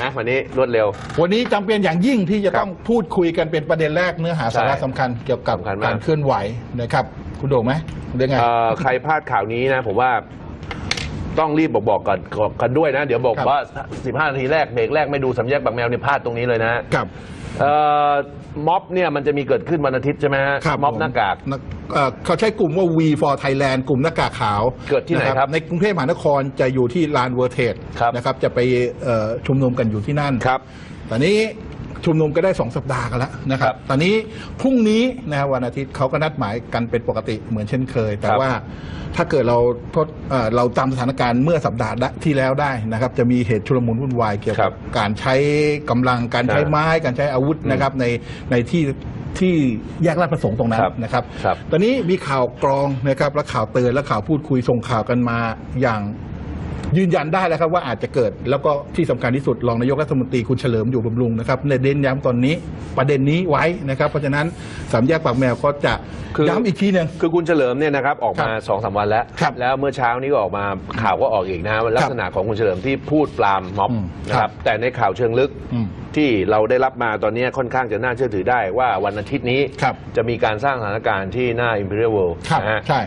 ไหมวันนี้รวดเร็ว วันนี้จำเป็นอย่างยิ่งที่จะครับต้องพูดคุยกันเป็นประเด็นแรกเนื้อหาสาระใช่สำคัญเกี่ยวกับสำคัญมาก การเคลื่อนไหวนะครับ คุณโด่งไหมเรื่องไง เอ่อใครพลาดข่าวนี้นะ ผมว่าต้องรีบบอกบอกกันกันด้วยนะ เดี๋ยวบอกครับ ว่า 15 นาทีแรกเบรกแรกไม่ดูสำแยกบางแมวเนี่ยพลาดตรงนี้เลยนะ กับ เอ่อม็อบเนี่ยมันจะมีเกิดขึ้นวันอาทิตย์ใช่ไหมฮะครับม็อบผหน้ากาก นัเอ่อเขาใช้กลุ่มว่า V for Thailand กลุ่มหน้ากากขาวเกิดที่ไหนนะครับในกรุงเทพมหานครจะอยู่ที่ลานเวอร์เทดครับ นะครับ จะไปเอ่อชุมนุมกันอยู่ที่นั่น ครับ ตอนนี้ ชุมนุมก็ได้สองสัปดาห์กันแล้วนะครัครับบตอนนี้พรุ่งนี้นะครับวันอาทิตย์เขาก็นัดหมายกันเป็นปกติเหมือนเช่นเคย แต่ครับว่าถ้าเกิดเราทดเอ่อเราตามสถานการณ์เมื่อสัปดาห์ที่แล้วได้นะครับ จะมีเหตุชุลมุนวุ่นวายเกี่ยวครักับบการใช้กำลังการใช้อ่าไม้การใช้อาวุธนะครับในในที่ที่แยกลาดประสงค์ตรงนั้นครับนะครับครับ ตอนนี้มีข่าวกรองนะครับและข่าวเตือนและข่าวพูดคุยส่งข่าวกันมาอย่าง ยืนยันได้แล้วครับว่าอาจจะเกิด แล้วก็ที่สำคัญที่สุดรองนายกรัฐมนตรีคุณเฉลิมอยู่บำรุงนะครับในเด่นย้ำตอนนี้ประเด็นนี้ไว้นะครับ เพราะฉะนั้นสามแยกปากแมวก็จะคือย้ำอีกทีหนึ่งคือคุณเฉลิมเนี่ยนะครับออกมาครับสองสามวันแล้วครับแล้วเมื่อเช้านี้ก็ออกมาข่าวก็ออกอีกนะว่าลักษณะของคุณเฉลิมที่พูดปรามม็อบอืมนะคครัรับบแต่ในข่าวเชิงลึกอืมที่เราได้รับมาตอนนี้ค่อนข้างจะน่าเชื่อถือได้ว่าวันอาทิตย์นี้ครับจะมีการสร้างสถานการณ์ที่หน้า Imperial World ครับนะฮะใช่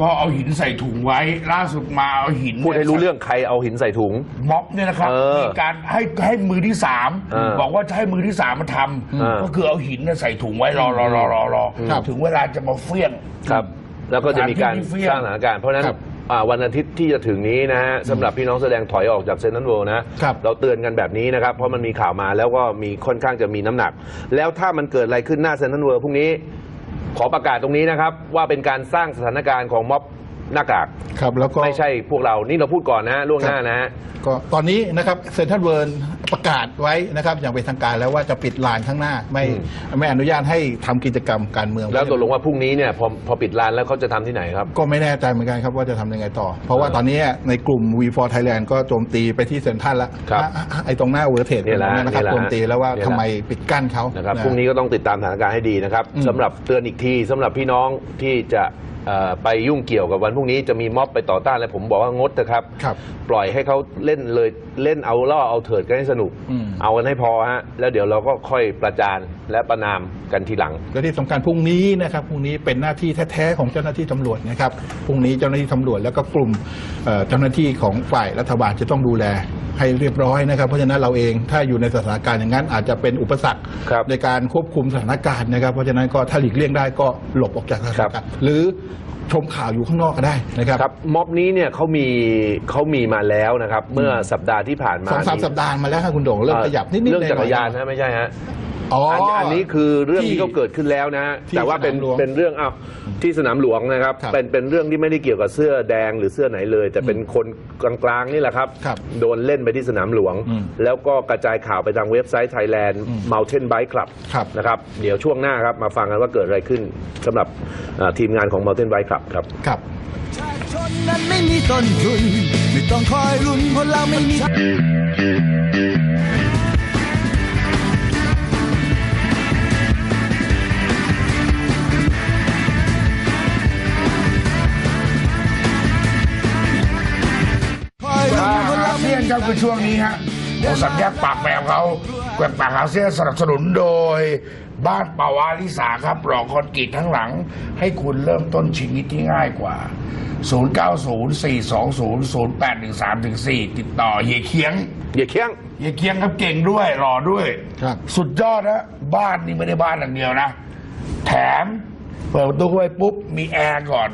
ก็เอาหินใส่ถุงไว้ ล่าสุดมาเอาหินพูดให้รู้เรื่องใครเอาหินใส่ถุง ม็อบเนี่ยนะครับเออมีการให้ให้มือที่สามเออบอกว่าจะให้มือที่สามมาทเออำก็คือเอาหินเนี่ยใส่ถุงไว้รอรอรอรอรอครับถึงเวลาจะมาเฟี้ยง ครับแล้วก็จะมีการสถานที่ที่เฟี้ยงสร้างสถานการณ์เพราะฉะนั้นครับอ่าวันอาทิตย์ที่จะถึงนี้นะฮะสำหรับพี่น้องแสดงถอยออกจากเซนต์นันโวนะครับเราเตือนกันแบบนี้นะครับ เพราะมันมีข่าวมาแล้วก็มีค่อนข้างจะมีน้ำหนัก แล้วถ้ามันเกิดอะไรขึ้นหน้าเซนต์นันเวอร์พรุ่งนี้ ขอประกาศตรงนี้นะครับว่าเป็นการสร้างสถานการณ์ของม็อบ หน้ากากครับแล้วก็ ไม่ใช่พวกเรานี่เราพูดก่อนนะฮะล่วงหน้านะฮะ ก็ตอนนี้นะครับเซ็นทรัลเวิร์ประกาศไว้นะครับอย่างเป็นทางการแล้วว่าจะปิดลานข้างหน้า ไม่อืมไม่อนุญาตให้ทำกิจกรรมการเมืองแล้วตกลงว่าพรุ่งนี้เนี่ยพอพอปิดร้านแล้วเขาจะทำที่ไหนครับ ก็ไม่แน่ใจเหมือนกันครับว่าจะทำยังไงต่อ เพราะว่าตอนนี้ในกลุ่ม V for Thailand ก็โจมตีไปที่เซ็นทรัลแล้วครับอะอะไอ้ตรงหน้าเวอร์เทดเนี่ยแหละนะครับเนี่ยแหละ โจมตีแล้วว่าเนี่ยแหละทำไมปิดกั้นเขานะครับะพรุ่งนี้ก็ต้องติดตามสถานการณ์ให้ดีนะครับอืมสำหรับเตือนอีกทีสำหรับพี่น้องที่จะ เอ่อไปยุ่งเกี่ยวกับวันพรุ่งนี้จะมีม็อบไปต่อต้านอะไรผมบอกว่างดนะครับ ครับ ปล่อยให้เขาเล่นเลย เล่นเอาล่อเอาเถิดกันให้สนุก อืม เอากันให้พอฮะ แล้วเดี๋ยวเราก็ค่อยประจานและประนามกันทีหลัง และที่สำคัญพรุ่งนี้นะครับพรุ่งนี้เป็นหน้าที่แท้ๆของเจ้าหน้าที่ตำรวจนะครับพรุ่งนี้เจ้าหน้าที่ตำรวจแล้วก็กลุ่มเอ่อเจ้าหน้าที่ของฝ่ายรัฐบาลจะต้องดูแลให้เรียบร้อยนะครับ เพราะฉะนั้นเราเองถ้าอยู่ในสถานการณ์อย่างนั้น อาจจะเป็นอุปสรรคครับ ในการควบคุมสถานการณ์นะครับ เพราะฉะนั้นก็ถ้าหลีกเลี่ยงได้ก็หลบออกจากสถานการณ์หรือ ชมข่าวอยู่ข้างนอกก็ได้นะครับ ครับม็อบนี้เนี่ยเขามีเขามีมาแล้วนะครับ เมื่อสัปดาห์ที่ผ่านมาสองสามนี่สัปดาห์มาแล้วครับคุณโด่งเริ่มขยับนิดๆเรื่องจักรยานหน่อนะไม่ใช่ฮะ อ๋ออัอันอันนี้คือเรื่องที่เขาเกิดขึ้นแล้วนะฮะที่แต่ว่าเป็นสนามหลวงเป็นเรื่องอ้าวที่สนามหลวงนะครับ ครับเป็นเป็นเรื่องที่ไม่ได้เกี่ยวกับเสื้อแดงหรือเสื้อไหนเลย แต่เป็นคนกลางๆนี่แหละครับ ครับโดนเล่นไปที่สนามหลวง อืมแล้วก็กระจายข่าวไปทางเว็บไซต์ Thailand อืม Mountain Bike Club ครับ นะครับ เดี๋ยวช่วงหน้าครับ มาฟังกันว่าเกิดอะไรขึ้นสำหรับอ่าทีมงานของ Mountain Bike Club ครับ ครับ ประชาชนนั้นไม่มีต้นทุน ไม่ต้องคอยลุ้นเพราะเราไม่มี ครับคือช่วงนี้ฮะโอสัญญาปากแมวเขาแกว่งปากอาเซียนสนับสนุนโดย บ้านปาวาลิสาครับหลอกคอนกรีตทั้งหลัง ให้คุณเริ่มต้นชีวิตที่ง่ายกว่า 0904200813-4 ติดต่อเฮียเคียง อย่าเคียง เฮียเคียงครับเก่งด้วยหล่อด้วย ครับ สุดยอดนะบ้านนี่ไม่ได้บ้านอย่างเดียวนะ แถมเปิดประตูเข้าไปปุ๊บ มีแอร์ก่อน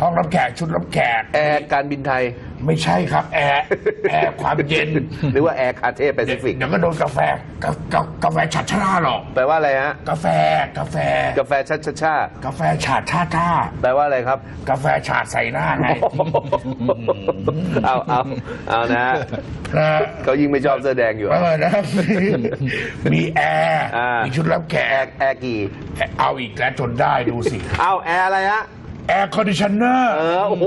ห้องรับแขกชุดรับแขก แอร์การบินไทย ไม่ใช่ครับ แอร์แอร์ความเย็นหรือว่าแอร์คาเท่แปซิฟิกเดี๋ยวก็โดนกาแฟกากากกาแฟฉัดชาหรอกแปลว่าอะไรฮะกาแฟกาแฟ กาแฟชัดชาชากาแฟฉาดชาท่าแปลว่าอะไรครับ กาแฟฉาดใส่หน้าไงเอาเอาเอานะฮะนะเขายิ่งไม่ชอบเสื้อแดงอยู่เออนะมีแอร์อ่ามีมีชุดรับแขแอร์กแอร์กี่เอาอีกแล้วจนได้ดูสิเอาแอร์อะไรฮะ แอร์คอนดิชเนอร์เออโอ้โห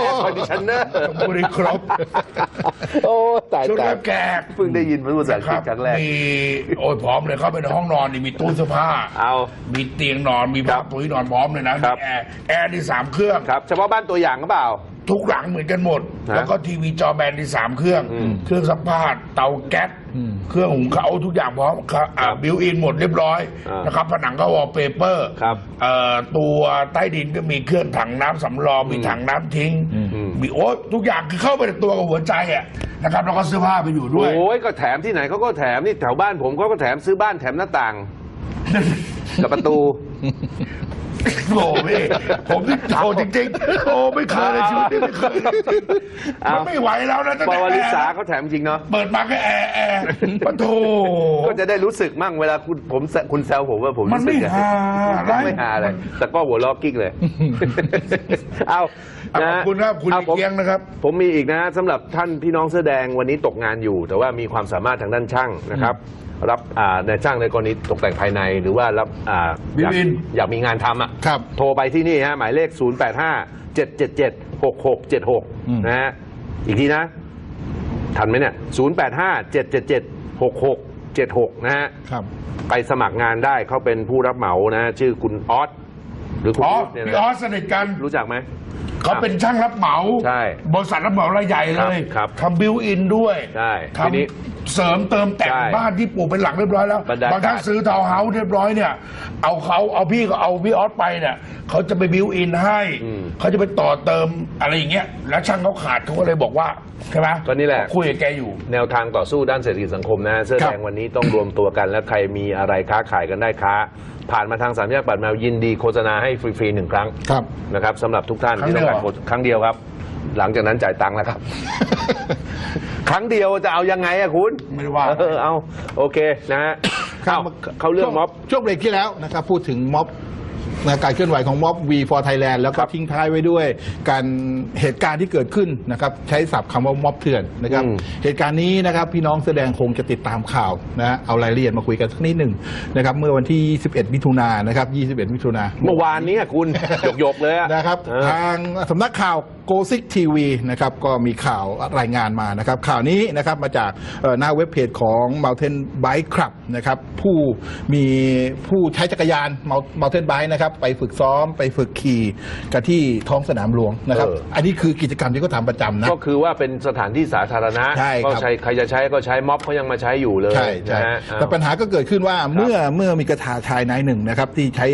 แอร์คอนดิชเนอร์พูดให้ครบโอ้ตายชุดตายรับแขกเพิ่งได้ยินภาษาอังกฤษครั้งแรก มีโอ้ยพร้อมเลยเข้าไปในห้องนอนนี่มีตู้เสื้อผ้า เอามีเตียงนอนมีผ้าครับปุ๋ยนอนพร้อมเลยนะครับ มีแอร์แอร์นี่สามเครื่อง ครับ เฉพาะบ้านตัวอย่างก็เปล่า ทุกหลังเหมือนกันหมด ฮะแล้วก็ทีวีจอแบนที่สามเครื่อง อืมเครื่องซักผ้าเตาแก๊สอืม เครื่องหุงข้าวทุกอย่างพร้อมครับครับบิวอินหมดเรียบร้อยอ่านนะครับผนังก็วอลเปเปอร์ครับเอ่อตัวใต้ดินก็มีเครื่องถังน้ำสำรองมีถังน้ำทิ้ง อืม มีโอ้ทุกอย่างคือเข้าไปในตัวกับหัวใจอะนะครับแล้วก็เสื้อผ้าไปอยู่ด้วย โอ้ยก็แถมที่ไหนเขาก็แถมนี่แถวบ้านผมเขาก็แถมซื้อบ้านแถมหน้าต่าง กับประตู โอ้พี่ผมนี่โอ้จริงๆโอ้ไม่เคยในชีวิตนี่ไม่เคยเอามันไม่ไหวแล้วนะตั้งปแต่วลิสาแอร์เขาแถมจริงเนาะ เปิดมาก็แอร์แอร์ปะโถ ก็จะได้รู้สึกมั่งเวลาคุณผมแซคุณแซวผมว่าผมมันไม่รู้สึกหาก็ไม่หาเลยแต่ก็หัวล้อกิ๊กเลย เอาอะนะขอบคุณครับคุณอาผมเกียงนะครับ ผมมีอีกนะสำหรับท่านพี่น้องเสื้อแดงวันนี้ตกงานอยู่ แต่ว่ามีความสามารถทางด้านช่างนะครับ รับอ่าในช่างในกรณีตกแต่งภายในหรือว่ารับอ่าอยากบิวอินอยากมีงานทำอะครับโทรไปที่นี่ฮะหมายเลข 0 8 5 7 7 7 6 6 7 อืม 6 นะฮะ อีกทีนะ ทันไหมเนี่ย 0 8 5 7 7 7 6 6 7 6 นะฮะ ครับ ไปสมัครงานได้เขาเป็นผู้รับเหมานะ ชื่อคุณออสหรือคุณอ๋อออสเนี่ยพี่นะออสสนิทกันรู้จักไหม เขาเป็นช่างรับเหมา ใช่บริษัทรับเหมารายใหญ่เลยครับทำบิวอินด้วยใช่ททีนี้ำเสริมเติมแต่งใช่บ้านที่ปลูกเป็นหลังเรียบร้อยแล้วบรรยากาศ บางท่านซื้อทาวน์เฮาส์เรียบร้อยเนี่ยเอาเขาเอาพี่ก็เอาพี่ออสไปเนี่ยเขาจะไปบิวอินให้อืมเขาจะไปต่อเติมอะไรอย่างเงี้ยแล้วช่างเขาขาดเขาก็เลยบอกว่าใช่ไหมก็นี่แหละ คุยกับแกอยู่ แนวทางต่อสู้ด้านเศรษฐกิจสังคมนะ เสื้อครับแดงวันนี้ต้องรวมตัวกัน แล้วใครมีอะไรค้าขายกันได้ค้า ผ่านมาทางสามแยกปัดแมวยินดีโฆษณาให้ฟรีๆหนึ่งครั้งครับ นะครับสำหรับทุกท่านครั้งที่ต้องการเดียวเหรอโฆษครั้งเดียวครับ หลังจากนั้นจ่ายตังค์แล้วครับ ครั้งเดียวจะเอายังไงอะคุณไม่ได้ว่า เออเอาโอเคนะฮะเข้าเข้าเรื่องม็อบช่วงเบรกที่แล้วนะครับพูดถึงม็อบนะการเคลื่อนไหวของม็อบ V for Thailand แล้วก็ครับทิ้งท้ายไว้ด้วยการเหตุการณ์ที่เกิดขึ้นนะครับใช้ศัพท์คำว่าม็อบเถื่อนนะครับอืมเหตุการณ์นี้นะครับพี่น้องแสดงคงจะติดตามข่าวนะฮะเอารายละเอียดมาคุยกันสักนิดหนึ่งนะครับเมื่อวันที่ 21 มิถุนายนนะครับ 21 มิถุนายน เมื่อวานนี้อะคุณ หยกๆเลยอะนะครับเออ ทางสำนักข่าวโกซิกทีวีนะครับก็มีข่าวรายงานมานะครับ ข่าวนี้นะครับมาจากเอ่อหน้าเว็บเพจของ Mountain Bike Club นะครับผู้มีผู้ใช้จักรยาน Mountain Bike นะครับไปฝึกซ้อมไปฝึกขี่กันที่ท้องสนามหลวงนะครับเอออันนี้คือกิจกรรมที่เขาทำประจำนะก็คือว่าเป็นสถานที่สาธารณะใช่ครับก็ใช้ใครจะใช้ก็ใช้ม็อบเขายังมาใช้อยู่เลยใช่ใช่นะฮะแต่ปัญหาก็เกิดขึ้นว่าเมื่อเมื่อมีกระถาชายนายหนึ่งนะครับที่ใช้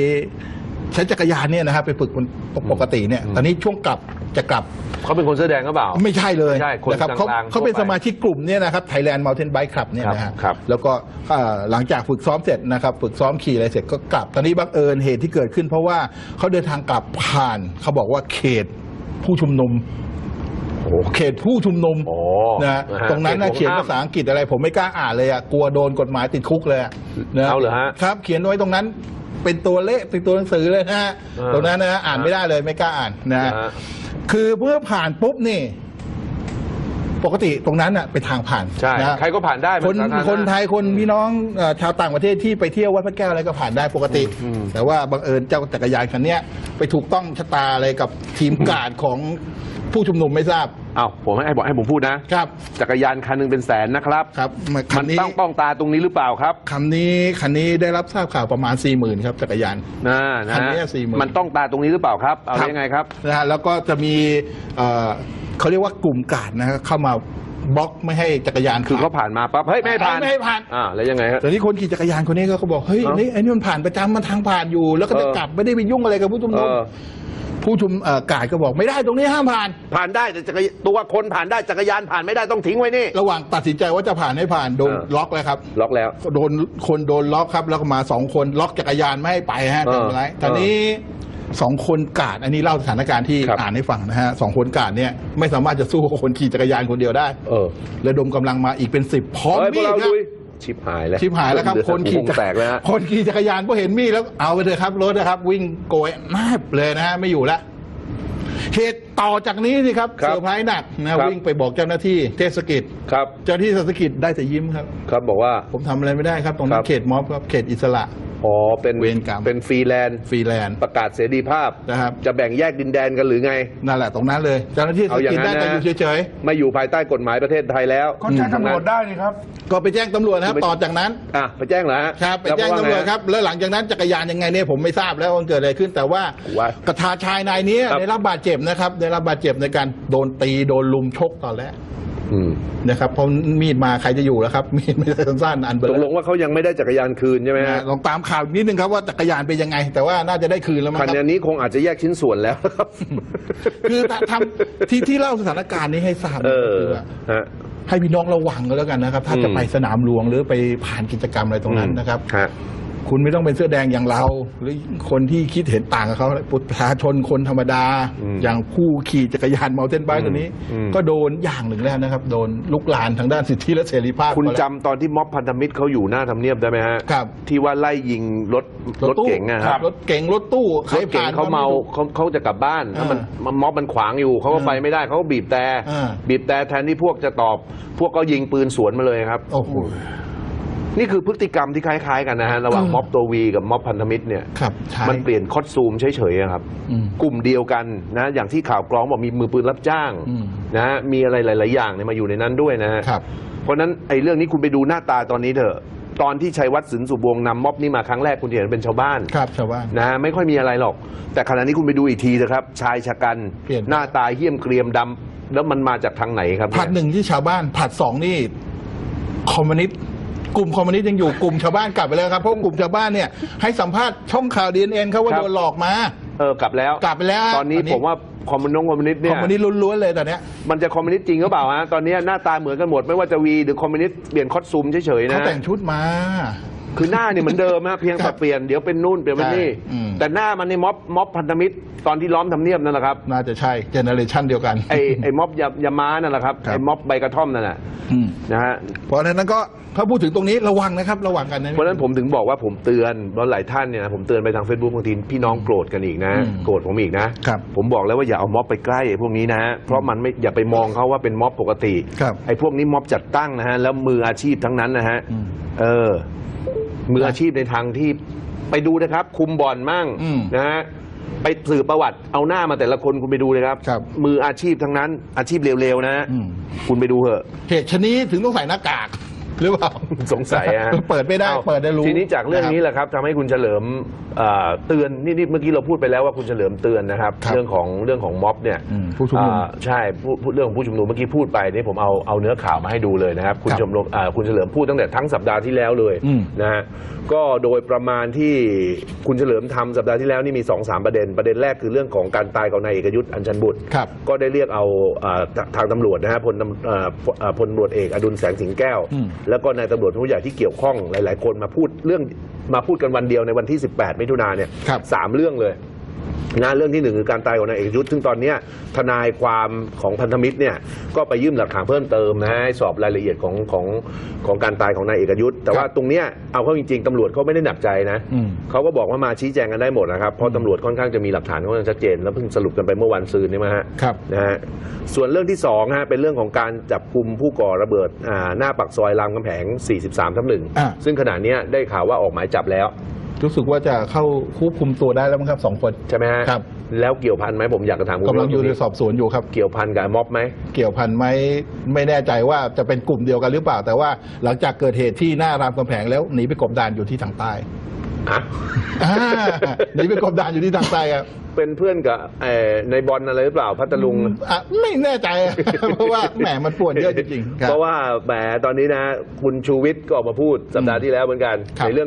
ใช้จักรยานเนี่ยนะครับไปฝึกบนปกติเนี่ยตอนนี้ช่วงกลับ จะกลับ เขาเป็นคนเสื้อแดงก็เปล่า ไม่ใช่เลยไม่ใช่คนนะครับเขากลางๆเขาเป็นทั่วไปสมาชิกกลุ่มเนี่ยนะครับ Thailand Mountain Bike Club เนี่ยนะครัฮะบครับ แล้วก็เอ่อหลังจากฝึกซ้อมเสร็จนะครับ ฝึกซ้อมขี่อะไรเสร็จก็กลับ ตอนนี้บังเอิญเหตุที่เกิดขึ้น เพราะว่าเขาเดินทางกลับผ่านเขาบอกว่าเขตผู้ชุมนุม โอ้เขตผู้ชุมนุมโอ้นะฮะนะฮะตรงนั้นนะเขเขีตยนห่วงห้ามภาษาอังกฤษอะไร ผมไม่กล้าอ่านเลยอะกลัวโดนกฎหมายติดคุกเลยอะนะเอาเหรอฮะ ครับ เขียนไว้ตรงนั้น เป็นตัวเลขเป็นตัวหนังสือเลยนะฮะอ่า ตรงนั้นนะฮะอ่านไม่ได้เลยไม่กล้าอ่านนะฮะนะฮะคือเมื่อผ่านปุ๊บนี่ ปกติตรงนั้นอะเป็นทางผ่านใช่ นะฮะใครก็ผ่านได้คนมัสาธารณะ คนไทยคนพี่น้องเอ่อชาวต่างประเทศที่ไปเที่ยววัดพระแก้วอะไรก็ผ่านได้ปกติ อืม แต่ว่าบังเอิญเจ้าจักรยานคันเนี้ยไปถูกต้องชะตาอะไรกับทีมการดของผู้ชุมนุมไม่ทราบ อ้าวผมให้บอกให้ผมพูดนะครับจักรยานคันหนึงเป็นแสนนะครับ ครับมามัคันนนี้ต้องต้องตาตรงนี้หรือเปล่าครับคันนี้คันนี้ได้รับทราบข่าวประมาณ4ี่หมื่นครับจักรยาน นะนะคันนี้40,000 มันต้องตาตรงนี้หรือเปล่าครับเอาครับยังไงครับ นะฮะแล้วก็จะมีเอ่อเขาเรียกว่ากลุ่มกาดนะฮะเข้ามาบล็อกไม่ให้จักรยานคือเขาผ่านมาปั๊บเฮ้ยไม่ให้ผ่านไม่ให้ผ่าน อ่าแล้วยังไงฮะ แต่นี่คนขี่จักรยานคนนี้ก็เขาบอกเฮ้ยเอ้านี่ไอ้นี่มันผ่านประจำมันทางผ่านอยู่ แล้วก็จะเออ กลับไม่ได้ไปยุ่งอะไรกับผู้ชุมเอนุมอ ผู้ชุมเอ่อกาดก็บอกไม่ได้ตรงนี้ห้ามผ่าน ผ่านได้แต่จักรยานตัวคนผ่านได้จักรยานผ่านไม่ได้ต้องทิ้งไว้นี่ ระหว่างตัดสินใจว่าจะผ่านไม่ผ่านโดนเออ ล็อกแล้วครับ ล็อกแล้ว โดนคนโดนล็อกครับแล้วก็มาสองคนล็อกจักรยานไม่ให้ไปฮะเออทำไรตอนนี้สองคนกาดอันนี้เล่าสถานการณ์ที่ครับ อ่านให้ฟังนะฮะสองคนกาดเนี่ยไม่สามารถจะสู้กับคนขี่จักรยานคนเดียวได้เออระดมกำลังมาอีกเป็นสิบพร้อมเฮ้ยพวมีกดเราครับลุย ชิบหายแล้วชิบหายแล้วครับเดือดคนขี่วงแตกแล้วฮะคนขี่จักรยานพอเห็นมีดแล้วเอาไปเลยครับรถนะครับ วิ่งโกยแนบเลยนะฮะไม่อยู่แล้วเหตุ ต่อจากนี้สิครับครับเซอร์ไพรส์หนักนะครับวิ่งไปบอกเจ้าหน้าที่เทศกิจ ครับเจ้าหน้าที่เทศกิจได้แต่ยิ้มครับ ครับบอกว่า ผมทำอะไรไม่ได้ครับ ตรงนั้ครันบเขตม็อบครับเขตอิสระ อ๋อเป็นเวรกรรม เป็นฟรีแลนซ์ฟรีแลนด์ประกาศเสรีภาพ นะครับ จะแบ่งแยกดินแดนกันหรือไง นั่นแหละตรงนั้นเลย เจ้าหน้าที่เทศเอาอย่างกิจนั้ได้นนะแต่อยู่เฉยไม่อยู่ภายใต้กฎหมายประเทศไทยแล้วก็ใช้ตำรวจได้นี่ครับ ๆ ก็ไปแจ้งตำรวจนะครับไปต่อจากนั้น อะไปแจ้งเหรอฮะครับไปล้วแจ้งเขาาตำรวจไงครับ แล้วหลังจากนั้นจักรยานยังไงเนี่ยผมไม่ทราบแล้วว่ามันเกิดอะไรขึ้นแต่ว่า ว่า กระทาชายนายนี้ครับได้รับบาดเจ็บนะครับ ได้ได้รับบาดเจ็บในการโดนตีโดนลุมชกตอนแรกอืมนะครับเพราะมีดมาใครจะอยู่แล้วครับ มีดไม่ได้สั้นๆอันเบตลกลองว่าเขายังไม่ได้จักรยานคืนใช่ไหมฮะลองตามข่าวนิดนึงครับว่าจักรยานเป็นยังไง แต่ว่าน่าจะได้คืนแล้วมั้งคันครับนี้คงอาจจะแยกชิ้นส่วนแล้วครับคือถ้าทำที่ที่เล่าสถานการณ์นี้ให้ทราบเอก็อคือว่าฮะให้พี่น้องระวังก็แล้วกันนะครับ ถ้าจะอืมไปสนามหลวงหรือไปผ่านกิจกรรมอะไรตรงนั้นนะครับฮะ คุณไม่ต้องเป็นเสื้อแดงอย่างเรา หรือคนที่คิดเห็นต่างกับเขาประชาชนคนธรรมดาอืมอย่างผู้ขี่จักรยานมอเตอร์ไบค์คนนี้อืมก็โดนอย่างหนึ่งแล้วนะครับ โดนลุกลานทางด้านสิทธิและเสรีภาพ คุณก็แล้วจำตอนที่ม็อบพันธมิตรเขาอยู่หน้าทำเนียบได้ไหมฮะครับที่ว่าไล่ยิงรถรถตู้เก๋งอะครับรถเก๋งรถตู้ใครรถเก๋งผ่นเขาเมาไรู้เขาเขาจะกลับบ้านแล้วมันอ่ามันม็อบมันขวางอยู่เขาก็อ่าไปไม่ได้เขาก็บีบแต่อ่าบีบแต่แทนที่พวกจะตอบ พวกก็ยิงปืนสวนมาเลยครับโอ้โห นี่คือพฤติกรรมที่คล้าย ๆ กันนะฮะระหว่างอืมม็อบตัววีกับม็อบพันธมิตรเนี่ยครับใช่มันเปลี่ยนคอสซูมเฉยๆอะครับ อืม กลุ่มเดียวกันนะ อย่างที่ข่าวกรองบอกมีมือปืนรับจ้างอืม นะฮะมีอะไรหลาย ๆ อย่างเนี่ยมาอยู่ในนั้นด้วยนะฮะครับ เพราะฉะนั้นไอ้เรื่องนี้คุณไปดูหน้าตาตอนนี้เถอะ ตอนที่ชัยวัฒน์สินสุบวงศ์นำม็อบนี้มาครั้งแรกคุณจะเห็นเป็นชาวบ้าน ครับชาวบ้าน นะฮะไม่ค่อยมีอะไรหรอก แต่ขณะนี้คุณไปดูอีกทีเถอะครับ ชายชะกัน เปลี่ยน หน้าตาเหี้ยมเกรียมดำแล้วมันมาจากทางไหนครับผัดหนึ่งที่ชาวบ้านผัดสองนี่ คอมมิวนิสต์ กลุ่มคอมมิวนิสต์ยังอยู่กลุ่มชาวบ้านกลับไปแล้วครับเพราะกลุ่มชาวบ้านเนี่ยให้สัมภาษณ์ช่องข่าวดีเอ็นเขาว่าโดนหลอกมา เออกลับแล้วกลับไปแล้วตอนนี้ตอนนี้ ผมว่าคอมมิวนิสต์คอมมิวนิสต์คเนี่อมยมิวนิสต์ล้วนๆเลยตอนเนี้ยมันจะคอมมิวนิสต์จริงหรือเปล่าฮะตอนนี้หน้าตาเหมือนกันหมดไม่ว่าจะวีหรือคอมมิวนิสต์เปลี่ยนคอสตูมเฉยๆเขานะแต่งชุดมา คือหน้าเนี่ยเหมือนเดิมฮะเพียงครัแต่บเปลี่ยนเดี๋ยวเป็นนู่นเปลี่ยนเป็นนี่ ใช่อืม แต่หน้ามันในม็อบม็อบพันธมิตรตอนที่ล้อมทำเนียบนั่นแหละครับ น่าจะใช่เจเนอเรชันเดียวกัน ไอ้ไอ้ม็อบยายาม้านั่นแหละครับครับ ไอ้ม็อบใบกระท่อมนั่นแหละอืมนะฮะเพราะฉะนั้นก็ถ้าพูดถึงตรงนี้ระวังนะครับ ระวังกันนะ เพราะฉะนั้นผมถึงบอกว่าผมเตือนเพราะหลายท่านเนี่ยนะผมเตือนไปทางเฟซบุ๊กบางทีพี่น้องโกรธกันอีกนะอืมโกรธผมอีกนะครับผมบอกแล้วว่าอย่าเอาม็อบไปใกล้ไอ้พวกนี้นะฮะเพราะมันไม่อย่าไปมองเขาว่าเป็นม็อบปกติครับไอ้พวกนี้ม็อบจัดตั้งนะฮะแล้วมืออาชีพทั้งนั้นนะฮะอืม เออ มืออาชีพในทางที่ไปดูนะครับ คุมบ่อนมั่งอืมนะฮะไปสืบประวัติเอาหน้ามาแต่ละคนคุณไปดูเลยครับ ครับ มืออาชีพทั้งนั้นอาชีพเร็วๆนะฮะอืมคุณไปดูเถอะ เหตุชะนี้ถึงต้องใส่หน้ากาก หรือเปล่าสงสัยฮะเปิดไม่ได้อ้าเปิดได้รู้ทีนี้จากเรื่องนี้แหละครับทำให้คุณเฉลิมเอ่อเตือนนี่นี่เมื่อกี้เราพูดไปแล้วว่าคุณเฉลิมเตือนนะครับ ครับเรื่องของเรื่องของม็อบเนี่ยอืมผู้ชุมนุม อ่าใช่พูดพูดเรื่องของผู้ชุมนุมเมื่อกี้พูดไปนี่ผมเอาเอาเนื้อข่าวมาให้ดูเลยนะครับ คุณครับชมรมอ่าคุณเฉลิมพูดตั้งแต่ทั้งสัปดาห์ที่แล้วเลยอืม นะฮะก็โดยประมาณที่คุณเฉลิมทำสัปดาห์ที่แล้วนี่มี2อสามประเด็น ประเด็นแรกคือเรื่องของการตายของนายเอกยุทธ์อัญชันบุตร ครับ ก็ได้เรียกเอาอ่าททางตำรวจนะฮะพลตำอ่าพอ่าพลตำรวจเอกอดุลแสงสิงแก้ว อืมแล้วก็นายตำรวจผู้ใหญ่ที่เกี่ยวข้องหลาย ๆ คนมาพูดเรื่องมาพูดกันวันเดียวในวันที่ 18 มิถุนาเนี่ยครับ สามเรื่องเลย นะเรื่องที่หนึ่งคือการตายของนายเอกยุทธ์ซึ่งตอนเนี้ยทนายความของพันธมิตรเนี่ยก็ไปยื่นหลักฐานเพิ่มเติมนะให้สอบรายละเอียดของของของการตายของนายเอกยุทธ์แต่ว่าตรงเนี้ยเอาเข้าจริงๆตำรวจเขาไม่ได้หนักใจนะอืม เขาก็บอกว่ามาชี้แจงกันได้หมดนะครับเพราะตำรวจค่อนข้างจะมีหลักฐานค่อนข้างชัดเจนแล้วเพิ่งสรุปกันไปเมื่อวันซืนนี่มาฮะ ครับ นะฮะส่วนเรื่องที่สองฮะเป็นเรื่องของการจับกลุ่มผู้ก่อระเบิดอ่าหน้าปากซอยรามคำแหง 43 ทับหนึ่งอ่า ซึ่งขณะเนี้ยได้ข่าวว่าออกหมายจับแล้ว รู้สึกว่าจะเข้าควบคุมตัวได้แล้วมั้งครับสองคน ใช่ไหมฮะครับ แล้วเกี่ยวพันไหมผมอยากจะถามคุณกำลังอยู่ในว่าสอบสวนอยู่ครับ เกี่ยวพันกับม็อบไหมเกี่ยวพันไหมไม่แน่ใจว่าจะเป็นกลุ่มเดียวกันหรือเปล่า แต่ว่าหลังจากเกิดเหตุที่หน้ารามคำแหงแล้วหนีไปกบดานอยู่ที่ทางใต้ฮะอ่าหนีไปกบดานอยู่ที่ทางใต้ครับ เป็นเพื่อนกับเอ่อในบอลอะไรหรือเปล่าพัทลุง อะไม่แน่ใจเพราะว่าแหมมันป่วนเยอะจริงๆคบ เพราะว่าแหมตอนนี้นะ คุณชูวิทย์ก็ออกมาพูดสัปดาห์ที่แล้วเหมือนกัน ครับ ในเรื่องของ